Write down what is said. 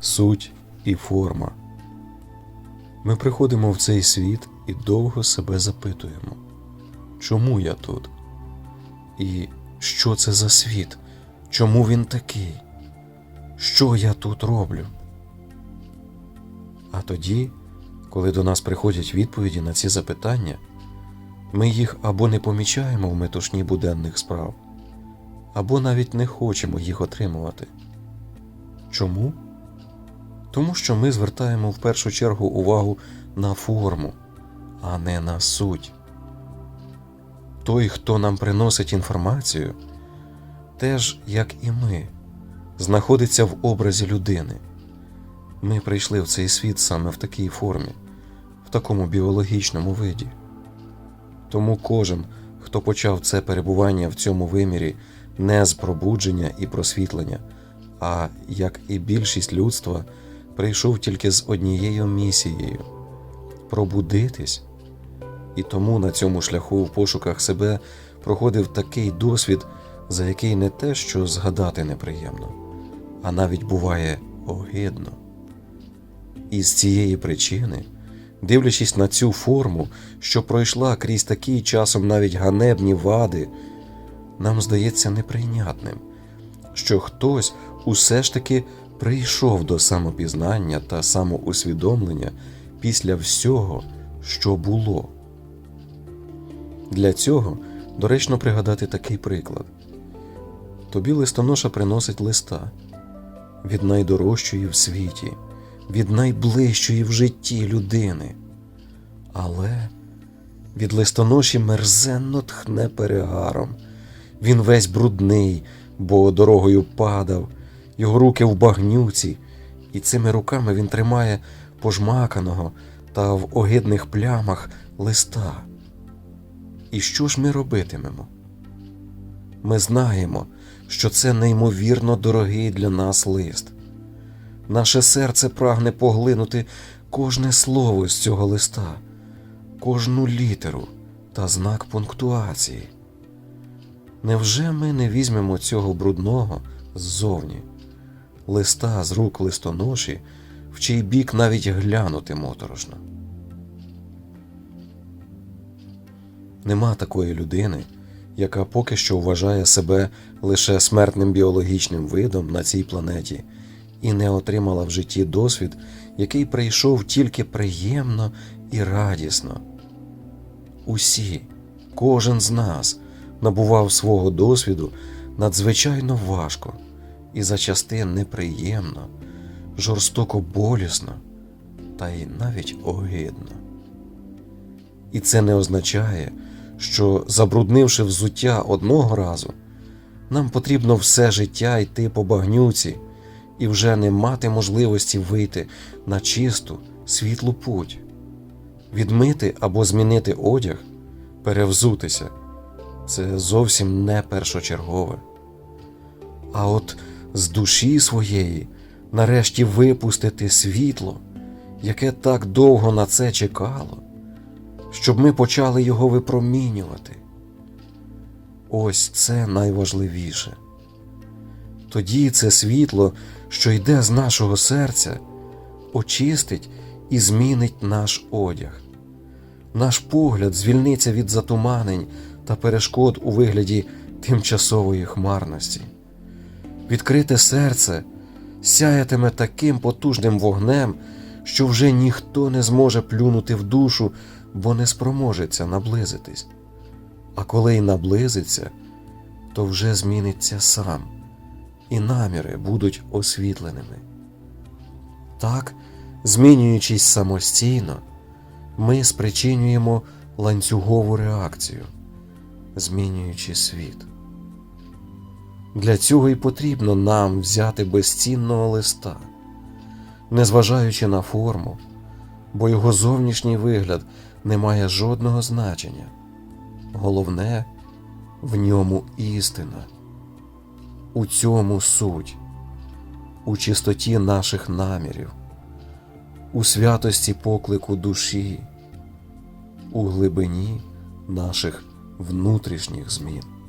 суть і форма. Ми приходимо в цей світ і довго себе запитуємо, чому я тут? І що це за світ? Чому він такий? Що я тут роблю? А тоді, коли до нас приходять відповіді на ці запитання, ми їх або не помічаємо в метушні буденних справ, або навіть не хочемо їх отримувати. Чому? Тому що ми звертаємо в першу чергу увагу на форму, а не на суть. Той, хто нам приносить інформацію, теж, як і ми, знаходиться в образі людини. Ми прийшли в цей світ саме в такій формі, в такому біологічному виді. Тому кожен, хто почав це перебування в цьому вимірі не з пробудження і просвітлення, а як і більшість людства, прийшов тільки з однією місією пробудитись, і тому на цьому шляху в пошуках себе проходив такий досвід, за який не те, що згадати неприємно, а навіть буває огидно. І з цієї причини, дивлячись на цю форму, що пройшла крізь такі часом навіть ганебні вади, нам здається неприйнятним, що хтось усе ж таки прийшов до самопізнання та самоусвідомлення після всього, що було. Для цього доречно пригадати такий приклад: тобі листоноша приносить листа від найдорожчої в світі, від найближчої в житті людини. Але від листоноші мерзенно тхне перегаром. Він весь брудний, бо дорогою падав, його руки в багнюці, і цими руками він тримає пожмаканого та в огидних плямах листа. І що ж ми робитимемо? Ми знаємо, що це неймовірно дорогий для нас лист. Наше серце прагне поглинути кожне слово з цього листа, кожну літеру та знак пунктуації. Невже ми не візьмемо цього брудного ззовні, листа з рук листоноші, в чий бік навіть глянути моторошно? Нема такої людини, яка поки що вважає себе лише смертним біологічним видом на цій планеті і не отримала в житті досвід, який прийшов тільки приємно і радісно. Усі, кожен з нас набував свого досвіду надзвичайно важко і за частин неприємно, жорстоко болісно та й навіть огидно. І це не означає, що, забруднивши взуття одного разу, нам потрібно все життя йти по багнюці і вже не мати можливості вийти на чисту, світлу путь, відмити або змінити одяг, перевзутися це зовсім не першочергове. А от з душі своєї нарешті випустити світло, яке так довго на це чекало щоб ми почали його випромінювати. Ось це найважливіше. Тоді це світло, що йде з нашого серця, очистить і змінить наш одяг. Наш погляд звільниться від затуманень та перешкод у вигляді тимчасової хмарності. Відкрите серце сяятиме таким потужним вогнем, що вже ніхто не зможе плюнути в душу бо не спроможеться наблизитись. А коли й наблизиться, то вже зміниться сам, і наміри будуть освітленими. Так, змінюючись самостійно, ми спричинюємо ланцюгову реакцію, змінюючи світ. Для цього і потрібно нам взяти безцінного листа, незважаючи на форму, бо його зовнішній вигляд не має жодного значення. Головне в ньому істина, у цьому суть, у чистоті наших намірів, у святості поклику душі, у глибині наших внутрішніх змін.